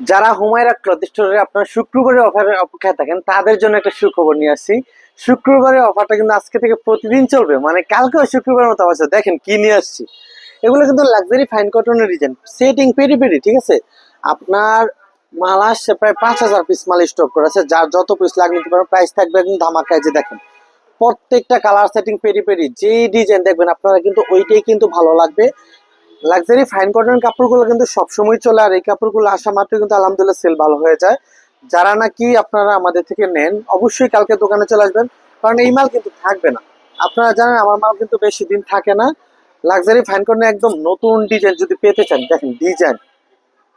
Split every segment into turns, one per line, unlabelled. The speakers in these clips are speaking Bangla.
যারা হুমায়রা ক্লথ স্টোরে আপনার শুক্রবারের অফারের অপেক্ষায় থাকেন, তাদের জন্য একটা সুখবর নিয়ে আসছি। শুক্রবারের অফারটা কিন্তু আজকে থেকে প্রতিদিন চলবে মানে কালকেও শুক্রবারের মতো আছে দেখেন কি নিয়ে আসছি। এগুলো কিন্তু লাক্সারি ফাইন কটনের ডিজাইন সেটিং পেরি পেরি, ঠিক আছে? আপনার মাল আসছে প্রায় পাঁচ হাজার পিস মাল স্টক করা আছে, যার যত পিস লাগে নিতে প্রাইস থাকবে একদম ধামাকায় যে দেখেন, প্রত্যেকটা কালার সেটিং পেরি পেরি যে ডিজাইন দেখবেন, আপনারা কিন্তু ওইটাই কিন্তু ভালো লাগবে। লাক্সারি ফাইন কটন কাপড়গুলো কিন্তু সবসময় চলে, আর এই কাপড়গুলো আসা মাত্র কিন্তু আলহামদুলিল্লাহ সেল ভালো হয়ে যায়। যারা নাকি আপনারা আমাদের থেকে নেন, অবশ্যই কালকে দোকানে চলে আসবেন, কারণ এই মাল কিন্তু থাকবে না। আপনারা জানেন, আমার মাল কিন্তু বেশি দিন থাকে না। লাক্সারি ফাইন কটনে একদম নতুন ডিজাইন যদি পেতে চান, দেখেন ডিজাইন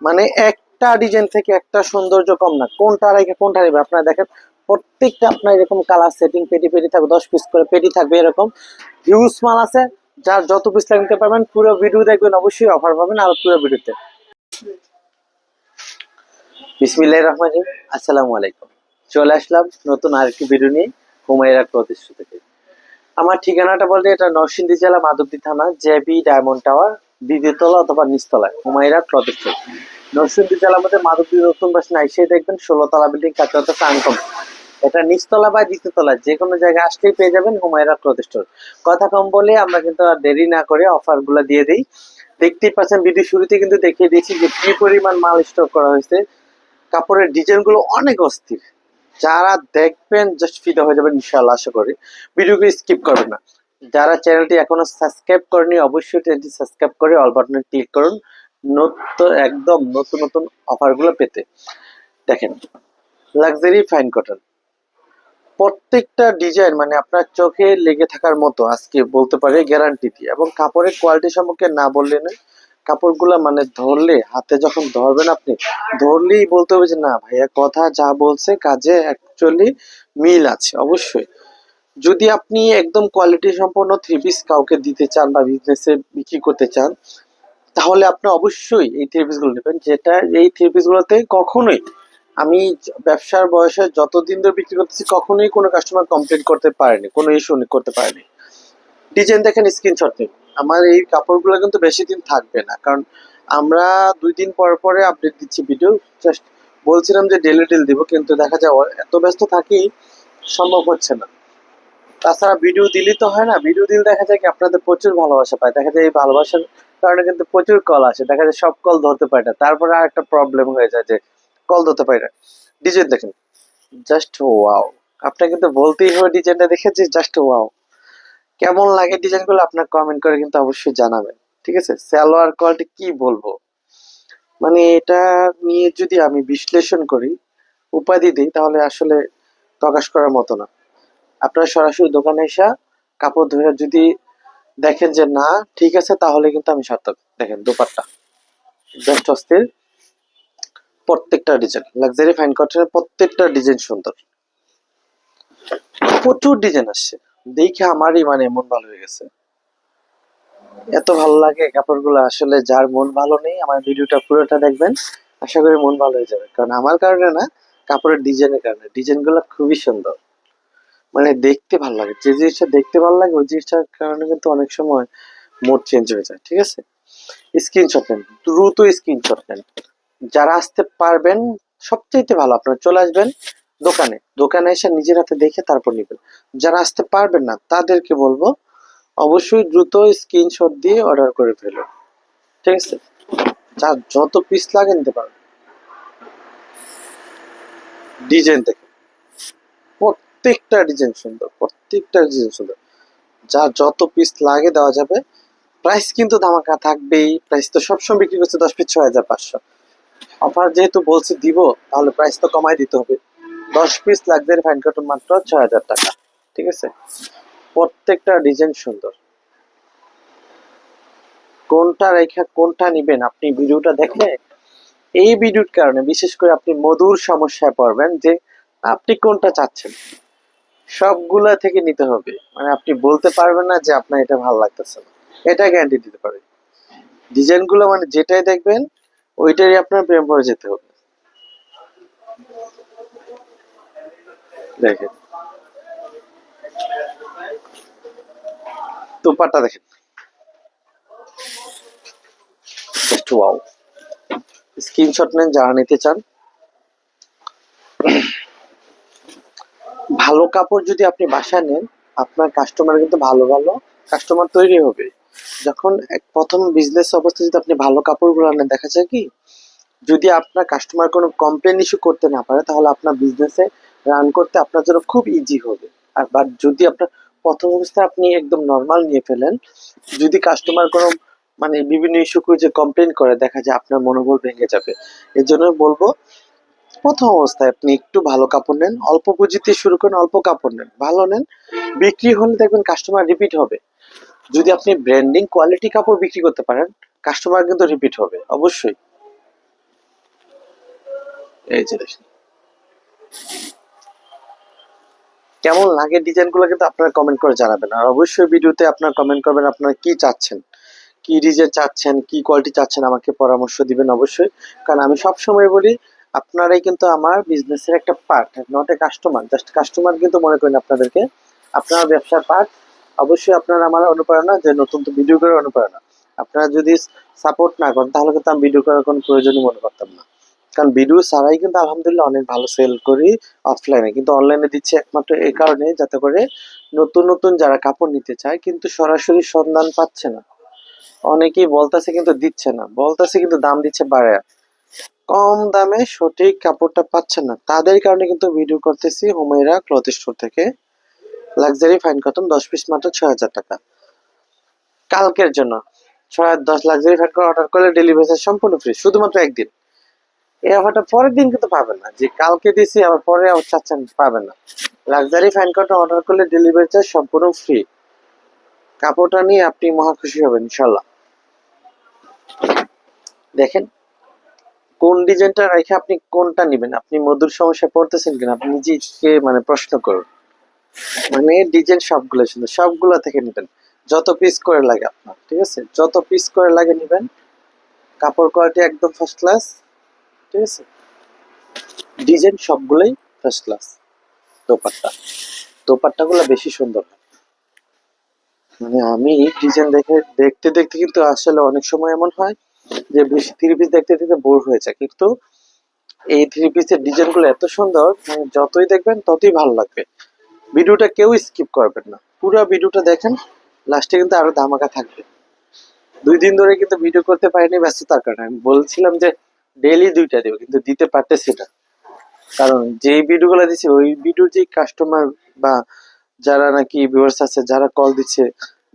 মানে একটা ডিজাইন থেকে একটা সৌন্দর্য কম না। কোনটা রেখে কোনটা নেবে? আপনারা দেখেন, প্রত্যেকটা আপনার এরকম কালার সেটিং পেটি পেটি থাকবে, দশ পিস করে পেটি থাকবে এরকম। হিউজ মাল আছে যার যত পিস লাগে নিতে পারবেন, পুরো ভিডিও দেখবেন, অবশ্যই অফার পাবেন আর পুরো ভিডিওতে বিসমিল্লাহ রহমান রহিম। আসসালামু আলাইকুম। চলে আসলাম নতুন আরেকটি ভিডিও নিয়ে হুমায়রা প্রতিষ্ঠ থেকে। আমার ঠিকানাটা বলতে এটা নরসিংদী জেলা, মাধবদী থানা জেবি ডায়মন্ড টাওয়ার, দ্বিতীয় তলা অথবা নিচতলায় হুমায়রা প্রতিষ্ঠ নরসিংদী জেলার মধ্যে মাধবদী নতুন বাসিন্দা এসে দেখবেন, ষোলো তলা বিল্ডিং কাঁচা আনকম এটা নিচতলা বা দ্বিতীয় তলা, যে কোনো জায়গায় আসলেই পেয়ে যাবেন হুমায়রা প্রতিষ্ঠান কথা কম বলে আমরা কিন্তু আর দেরি না করে অফারগুলা দিয়ে দিই। দেখতেই পাচ্ছেন, ভিডিও শুরুতে কিন্তু দেখিয়ে দিয়েছি যে কি পরিমাণ মাল স্টক করা হয়েছে। কাপড়ের ডিজাইনগুলো অনেক অস্থির। যারা দেখবেন জাস্ট ফিদা হয়ে যাবেন, ইনশাআল্লাহ আশা করি। ভিডিওকে স্কিপ করবেন না। যারা চ্যানেলটি এখনও সাবস্ক্রাইব করেনি অবশ্যই চ্যানেলটি সাবস্ক্রাইব করে অল বাটনে ক্লিক করুন। নতুন, একদম নতুন নতুন অফারগুলো পেতে। দেখেন লাক্সারি ফাইন কটন প্রত্যেকটা ডিজাইন মানে আপনার চোখে লেগে থাকার মতো, আজকে বলতে পারে গ্যারান্টি দিয়ে এবং কাপড়ের কোয়ালিটি সম্পর্কে না বললে না কাপড়গুলো মানে ধরলে, হাতে যখন ধরবেন আপনি, ধরলেই বলতে হবে যে, না, ভাইয়া, কথা যা বলছে, কাজে অ্যাকচুয়ালি মিল আছে, অবশ্যই। যদি আপনি একদম কোয়ালিটি সম্পন্ন থ্রি পিস কাউকে দিতে চান বা বিজনেসে বিক্রি করতে চান, তাহলে আপনি অবশ্যই এই থ্রি পিসগুলো নেবেন, যেটা এই থ্রি পিস গুলোতে কখনোই আমি ব্যবসার বয়সে যতদিন ধরে বিক্রি করতেছি, কখনোই কোনো কাস্টমার কমপ্লেন করতে পারেনি, কোনো ইস্যু করতে পারেনি। ডিজাইন দেখেন স্ক্রিনশট নিন আমার এই কাপড়গুলো কিন্তু বেশি দিন থাকবে না, কারণ আমরা দুই দিন পর পরে আপডেট দিচ্ছি ভিডিও জাস্ট বলছিলাম যে ডেলি ডিল দিব, কিন্তু দেখা যায় এত ব্যস্ত থাকি সম্ভব হচ্ছে না। তাছাড়া ভিডিও দিলেই তো হয় না ভিডিও দিলে দেখা যায় কি আপনাদের প্রচুর ভালোবাসা পায়। দেখা যায় এই ভালোবাসার কারণে কিন্তু প্রচুর কল আসে, দেখা যায় সব কল ধরতে পারে না। তারপরে আর একটা প্রবলেম হয়ে যায় যে কল ধরতে পারে না। ডিজাইন দেখেন। জাস্ট ওয়াও আপনাকে কিন্তু বলতেই হবে ডিজাইনটা দেখে যে জাস্ট ওয়াও কেমন লাগে ডিজাইনগুলো আপনার কমেন্ট করে কিন্তু অবশ্যই জানাবেন। ঠিক আছে? সালোয়ার কোয়ালিটি কি বলব? মানে এটা নিয়ে যদি আমি বিশ্লেষণ করি, উপাধি দিই, তাহলে আসলে প্রকাশ করার মতো না। আপনারা সরাসরি দোকানে এসে কাপড় ধরে যদি দেখেন যে না, ঠিক আছে, তাহলে কিন্তু আমি সার্থক। দেখেন, দুপাট্টা। জাস্ট অস্থির। প্রত্যেকটা ডিজাইন লাক্সারি ফাইন কটনের প্রত্যেকটা ডিজাইন সুন্দর। প্রচুর ডিজাইন আসছে। দেখে আমারই মানে মন ভালো হয়ে গেছে। এত ভালো লাগে কাপড়গুলো, আসলে যার মন ভালো নেই, আমার ভিডিওটা পুরোটা দেখবেন, আশা করি মন ভালো হয়ে যাবে। কারণ আমার কারণে না, কাপড়ের ডিজাইনের কারণে। ডিজাইনগুলো খুবই সুন্দর। মানে দেখতে ভালো লাগে। যে জিনিসটা দেখতে ভালো লাগে, ওই জিনিসটার কারণে কিন্তু অনেক সময় মুড চেঞ্জ হয়ে যায়, ঠিক আছে? স্ক্রিনশট নেন। দ্রুত স্ক্রিনশট নেন। যারা আসতে পারবেন, সবচাইতে ভালো আপনারা চলে আসবেন দোকানে। দোকানে এসে নিজের হাতে দেখে তারপর নেবেন। যারা আসতে পারবেন না, তাদেরকে বলব, অবশ্যই দ্রুত স্ক্রিনশট দিয়ে অর্ডার করে ফেলুন। ঠিক আছে? যার যত পিস লাগে নিতে পারবেন। ডিজাইন দেখে। প্রত্যেকটা ডিজাইন সুন্দর, প্রত্যেকটা ডিজাইন সুন্দর। যা, যত পিস লাগে দেওয়া যাবে। প্রাইস কিন্তু ধামাকা থাকবেই। প্রাইস তো সবসময় বিক্রি করছে দশ পিস ছয় হাজার, পাঁচশো। অফার যেহেতু বলছি দিব, তাহলে প্রাইস তো কমাই দিতে হবে। দশ পিস লাক্সারি ফাইন কটন মাত্র ছয় হাজার টাকা, ঠিক আছে? প্রত্যেকটা ডিজাইন সুন্দর। কোনটা রেখা কোনটা নিবেন আপনি ভিডিওটা দেখলে? এই ভিডিওর কারণে বিশেষ করে আপনি মধুর সমস্যায় পড়বেন যে আপনি কোনটা চাচ্ছেন। সবগুলা থেকে নিতে হবে। মানে আপনি বলতে পারবেন না যে আপনার এটা ভালো লাগতেছে না। এটা গ্যারান্টি দিতে পারে ডিজাইনগুলো মানে যেটাই দেখবেন ওইটারই আপনার প্রেম পড়ে যেতে হবে। দেখেন। তোপাটা দেখেন। স্ক্রিনশট নেন, যারা নিতে চান। ভালো কাপড় যদি আপনি বাসায় নেন, আপনার কাস্টমার কিন্তু ভালো ভালো কাস্টমার তৈরি হবে। যখন প্রথম বিজনেস অবস্থায় যদি আপনি ভালো কাপড়গুলো আনেন, দেখা যায় কি, যদি আপনার কাস্টমার কোনো কমপ্লেন ইস্যু করতে না পারে, তাহলে আপনার বিজনেসে রান করতে আপনার জন্য খুব ইজি হবে। আর বাট যদি আপনার প্রথম অবস্থায় আপনি একদম নর্মাল নিয়ে ফেলেন, যদি কাস্টমার কোনো মানে বিভিন্ন ইস্যু করে যে কমপ্লেন করে, দেখা যায় আপনার মনোবল ভেঙে যাবে। এর জন্য বলব, প্রথম অবস্থায় আপনি একটু ভালো কাপড় নেন, অল্প পুঁজিতে শুরু করেন, অল্প কাপড় নেন। ভালো নেন, বিক্রি হলে দেখবেন কাস্টমার রিপিট হবে। যদি আপনি ব্র্যান্ডিং কোয়ালিটি কাপড় বিক্রি করতে পারেন কাস্টমার কিন্তু রিপিট হবে, অবশ্যই। এই যে কেমন লাগে ডিজাইনগুলো কিন্তু আপনারা কমেন্ট করে জানাবেন। আর অবশ্যই ভিডিওতে আপনারা কমেন্ট করবেন, আপনারা কি চাচ্ছেন? কি ডিজাইন চাচ্ছেন? কি কোয়ালিটি চাচ্ছেন? আমাকে পরামর্শ দিবেন অবশ্যই। কারণ আমি সব সময় বলি, আপনারাই কিন্তু আমার বিজনেসের একটা part not a customer just customer কিন্তু মনে করেন আপনাদেরকে। আপনার ব্যবসার পার্ট অবশ্যই আপনারা আমার অনুপ্রেরণা যে নতুন তো ভিডিও করার অনুপ্রেরণা। আপনারা যদি সাপোর্ট না করেন, তাহলে কিন্তু আমি ভিডিও করার কোনো প্রয়োজনই মনে করতাম না। কারণ ভিডিও ছাড়াই কিন্তু আলহামদুলিল্লাহ অনেক ভালো সেল করি অফলাইনে কিন্তু অনলাইনে দিচ্ছে একমাত্র এই কারণে যাতে করে নতুন নতুন যারা কাপড় নিতে চায় কিন্তু সরাসরি সন্ধান পাচ্ছে না। অনেকেই বলতেছে কিন্তু দিচ্ছে না। বলতেছে কিন্তু দাম দিচ্ছে বাড়ায়। কম দামে সঠিক কাপড়টা পাচ্ছে না। তাদের কারণে কিন্তু ভিডিও করতেছি হুমায়রা ক্লথ স্টোর থেকে। লাক্সারি ফাইন কটন দশ পিস মাত্র ছয় হাজার টাকা। কালকের জন্য। ছয় দশ লাক্সারি ফাইন কটন অর্ডার করলে ডেলিভারি সম্পূর্ণ ফ্রি শুধুমাত্র একদিন। এই অফারটা পরের দিন কিন্তু পাবেন না। যে কালকে দিছি, আবার পরে আবার চাচ্ছেন পাবেন না। লাক্সারি ফাইন কটন অর্ডার করলে ডেলিভারি চার্জ সম্পূর্ণ ফ্রি কাপড়টা নিয়ে আপনি মহা খুশি হবেন ইনশাল্লাহ দেখেন, কোন ডিজাইনটা রেখে আপনি কোনটা নেবেন? আপনি মধুর সমস্যায় পড়তেছেন কিনা? আপনি নিজেকে মানে প্রশ্ন করুন। মানে ডিজাইন সবগুলো সুন্দর সবগুলো থেকে নেবেন। যত পিস করে লাগে আপনার, ঠিক আছে? যত পিস করে লাগে নেবেন, কাপড় কোয়ালিটি একদম ফার্স্ট ক্লাস ঠিক আছে? ডিজাইন সবগুলোই ফার্স্ট ক্লাস দোপাট্টা। দোপাট্টাগুলো বেশি সুন্দর মানে আমি ডিজাইন দেখে, দেখতে দেখতে কিন্তু আসলে অনেক সময় এমন হয় যে বেশি থ্রি পিস দেখতে দেখতে বোর হয়ে যায়। কিন্তু এই থ্রি পিসের ডিজাইনগুলো এত সুন্দর মানে যতই দেখবেন ততই ভালো লাগবে। ভিডিওটা কেউ স্কিপ করবেন না। পুরো ভিডিওটা দেখেন লাস্টে কিন্তু আরও ধামাকা থাকবে। দুই দিন ধরে কিন্তু ভিডিও করতে পারিনি, ব্যস্ততার কারণে। আমি বলছিলাম যে ডেলি দুইটা দেবো, কিন্তু দিতে পারতেছি না। কারণ যে ভিডিওগুলো দিচ্ছে ওই ভিডিওর যে কাস্টমার বা যারা নাকি ভিউয়ার্স আছে, যারা কল দিচ্ছে,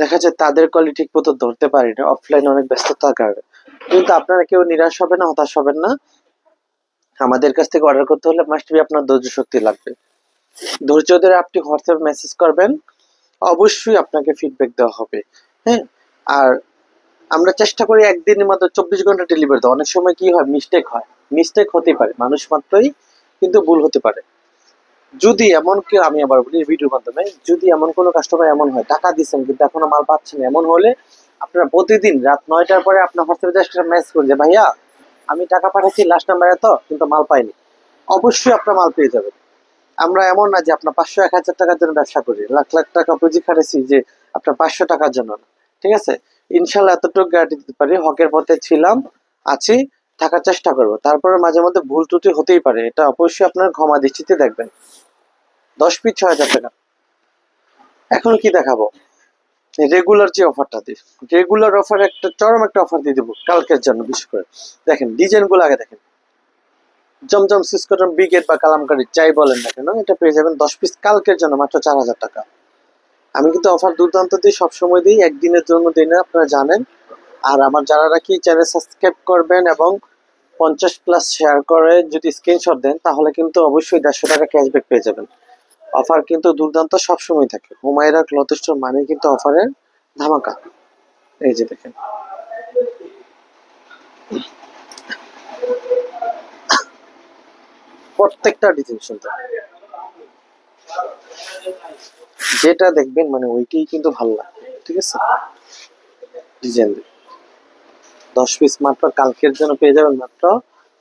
দেখা যায় তাদের কলই ঠিক মতো ধরতে পারি না। অফলাইনে অনেক ব্যস্ততার কারণে। কিন্তু আপনারা কেউ নিরাশ হবেন না, হতাশ হবেন না। আমাদের কাছ থেকে অর্ডার করতে হলে মাস্ট বি আপনার ধৈর্য শক্তি লাগবে। ধৈর্য ধরে আপনি হোয়াটসঅ্যাপ মেসেজ করবেন, অবশ্যই আপনাকে ফিডব্যাক দেওয়া হবে হ্যাঁ? আর আমরা চেষ্টা করি একদিনের মধ্যে চব্বিশ ঘণ্টা ডেলিভারি দেওয়া। অনেক সময় কি হয় মিস্টেক হয়। মিস্টেক হতে পারে, মানুষ মাত্রই কিন্তু ভুল হতে পারে। যদি এমন কেউ, আমি আবার বলি ভিডিওর মাধ্যমে, যদি এমন কোনো কাস্টমার এমন হয়, টাকা দিচ্ছেন কিন্তু এখনও মাল পাচ্ছেন এমন হলে আপনারা প্রতিদিন রাত নয়টার পরে আপনার হোয়াটসঅ্যাপে জাস্ট মেসেজ করুন যে, ভাইয়া, আমি টাকা পাঠাচ্ছি লাস্ট নাম্বার এত কিন্তু মাল পাইনি। অবশ্যই আপনার মাল পেয়ে যাবেন। আমরা এমন না যে আপনার পাঁচশো এক হাজার টাকার জন্য ব্যবসা করি, লাখ লাখ টাকা পুঁজি খাটেছি যে আপনার পাঁচশো টাকার জন্য না, ঠিক আছে? ইনশাল্লাহ এতটুকু গ্যারান্টি দিতে পারি, হকের পথে ছিলাম, আছি, থাকার চেষ্টা করব। তারপরে মাঝে মধ্যে ভুল ত্রুটি হতেই পারে, এটা অবশ্যই আপনার ক্ষমা দৃষ্টিতে দেখবেন। দশ পিস ছয় হাজার টাকা। এখন কি দেখাবো? রেগুলার যে অফারটা দিই, রেগুলার অফার একটা চরম একটা অফার দিয়ে দেবো কালকের জন্য, বিশেষ করে। দেখেন ডিজাইনগুলো আগে দেখেন। জমজম সিসকটন ব্রিগেড বা কালামকারি, যাই বলেন না কেন, এটা পেয়ে যাবেন দশ পিস কালকের জন্য মাত্র চার হাজার টাকা। আমি কিন্তু অফার দুর্দান্ত দিই সবসময় দিই, একদিনের জন্য দিই না, আপনারা জানেন। আর আমার যারা নাকি চ্যানেল সাবস্ক্রাইব করবেন এবং পঞ্চাশ প্লাস শেয়ার করে যদি স্ক্রিনশট দেন, তাহলে কিন্তু অবশ্যই দেড়শো টাকা ক্যাশব্যাক পেয়ে যাবেন। অফার কিন্তু দুর্দান্ত সবসময় থাকে। হুমায়রা ক্লথ মানে কিন্তু অফারের ধামাকা। এই যে দেখেন। প্রত্যেকটা ডিজাইন সুন্দর। যেটা দেখবেন মানে ওইটাই কিন্তু ভালো লাগবে, ঠিক আছে? ডিজাইন দশ পিস মাত্র, কালকের জন্য পেয়ে যাবেন মাত্র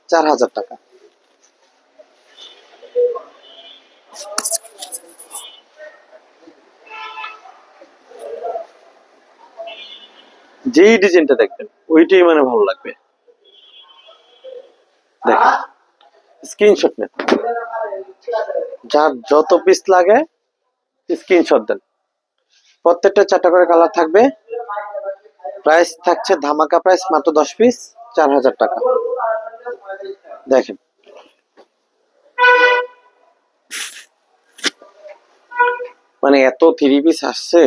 চার হাজার টাকা। যেই ডিজাইনটা দেখবেন, ওইটাই মানে ভালো লাগবে। দেখেন। স্ক্রিনশট নেন। যার যত পিস লাগে স্ক্রিনশট দেন। প্রত্যেকটা চারটা করে কালার থাকবে। প্রাইস থাকছে ধামাকা প্রাইস মাত্র দশ পিস চার হাজার টাকা। দেখেন। মানে এত থ্রি পিস আসছে।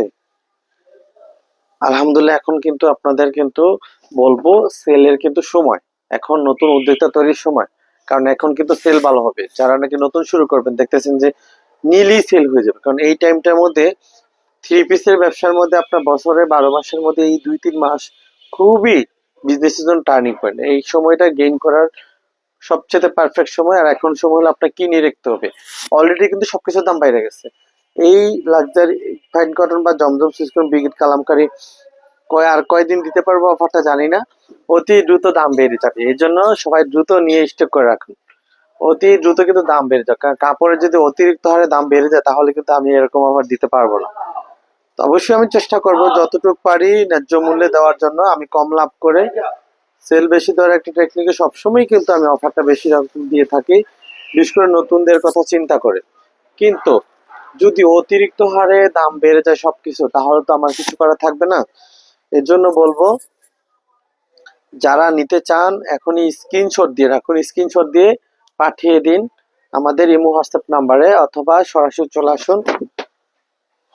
আলহামদুলিল্লাহ, এখন কিন্তু আপনাদের কিন্তু বলব সেলের কিন্তু সময়। এখন নতুন উদ্যোক্তা তৈরির সময়। কারণ এখন কিন্তু সেল ভালো হবে। যারা নাকি নতুন শুরু করবেন, দেখতেছেন যে নীলই সেল হয়ে যাবে। কারণ এই টাইমটার মধ্যে থ্রি পিসের ব্যবসার মধ্যে আপনার বছরে বারো মাসের মধ্যে এই দুই তিন মাস খুবই বিজনেসের জন্য টার্নিং পয়েন্ট এই সময়টা গেইন করার সবচেয়ে পারফেক্ট সময় আর এখন সময় হলো আপনার কিনে রাখতে হবে। অলরেডি কিন্তু সবকিছুর দাম বাইরে গেছে। এই লাক্সারি ফাইন কটন বা জমজম সিস্টেম বিগিট কালামকারি কয়, আর কয়দিন দিতে পারব অফারটা জানি না। অতি দ্রুত দাম বেড়ে যাবে এই জন্য সবাই দ্রুত নিয়ে স্টক করে রাখুন। অতি দ্রুত কিন্তু দাম বেড়ে যাবে কারণ কাপড়ের যদি অতিরিক্ত হারে দাম বেড়ে যায়, তাহলে কিন্তু আমি এরকম অফার দিতে পারব না। তো অবশ্যই আমি চেষ্টা করব যতটুকু পারি ন্যায্য মূল্যে দেওয়ার জন্য। আমি কম লাভ করে সেল বেশি দেওয়ার একটা টেকনিকে সবসময় কিন্তু আমি অফারটা বেশি দিয়ে থাকি। বিশেষ করে নতুনদের কথা চিন্তা করে। কিন্তু যদি অতিরিক্ত হারে দাম বেড়ে যায় সবকিছু, তাহলে তো আমার কিছু করা থাকবে না। এর জন্য বলব, যারা নিতে চান, এখনই স্ক্রিনশট দিয়ে রাখুন স্ক্রিনশট দিয়ে পাঠিয়ে দিন আমাদের ইমো হোয়াটসঅ্যাপ নাম্বারে অথবা সরাসরি চলে আসুন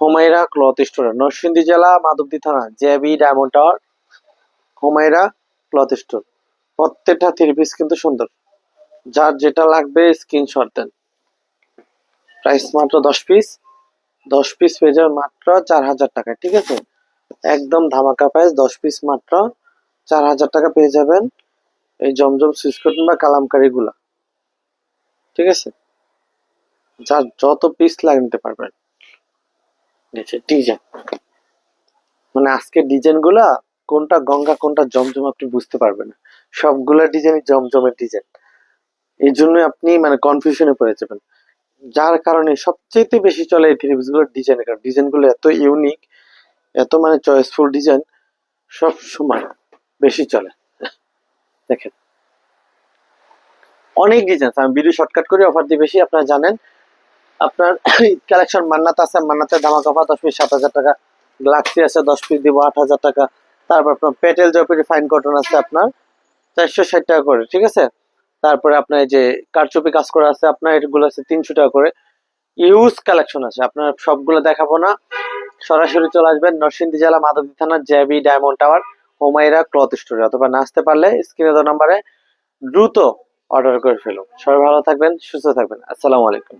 হোমাইরা ক্লথ স্টোর, নরসিংদী জেলা, মাধবদী থানা JB diamond tower, Humaira cloth store. প্রত্যেকটা থ্রি পিস কিন্তু সুন্দর। যার যেটা লাগবে স্ক্রিনশট দেন। প্রাইস মাত্র দশ পিস দশ পিস পেয়ে মাত্র চার হাজার টাকা, ঠিক আছে? একদম ধামাকা প্রাইস দশ পিস মাত্র। চার হাজার টাকা পেয়ে যাবেন এই জমজম সুইচ বা কালামকারি গুলা। ঠিক আছে? যার যত পিস লাগে নিতে পারবেন। ডিজাইন মানে আজকে ডিজাইনগুলা, কোনটা গঙ্গা, কোনটা জমজম আপনি বুঝতে পারবেন না। সবগুলা ডিজাইন জমজমের ডিজাইন এই জন্য আপনি মানে কনফিউশনে পড়ে যাবেন। যার কারণে সবচেয়ে বেশি চলে এই থ্রি পিসগুলোর ডিজাইন কারণ। ডিজাইনগুলো এত ইউনিক এত মানে চয়েসফুল ডিজাইন সব সময় বেশি চলে। দেখেন। অনেক ডিজাইন আমি ভিডিও শর্টকাট করে অফার দিয়ে বেশি, আপনারা জানেন। আপনার কালেকশন মান্নাত আছে, মান্নাতের ধামাক অফার, দশ পিস, সাত হাজার টাকা। গ্লাক্সি আছে, দশ পিস দিব, আট হাজার টাকা। তারপর আপনার পেটেল জয়পুরি ফাইন কটন আছে আপনার চারশো ষাট টাকা করে, ঠিক আছে? তারপরে আপনার যে কারচুপি কাজ করা আছে, আপনার এগুলো আছে তিনশো টাকা করে। ইউজ কালেকশন আছে, আপনার সবগুলো দেখাবো না। সরাসরি চলে আসবেন নরসিংদী জেলা মাধবদী থানার JB diamond tower Humaira cloth স্টোরে। অথবা না আসতে পারলে স্ক্রিনে দেওয়া নাম্বারে দ্রুত অর্ডার করে ফেলুন। সবাই ভালো থাকবেন, সুস্থ থাকবেন। আসসালামু আলাইকুম।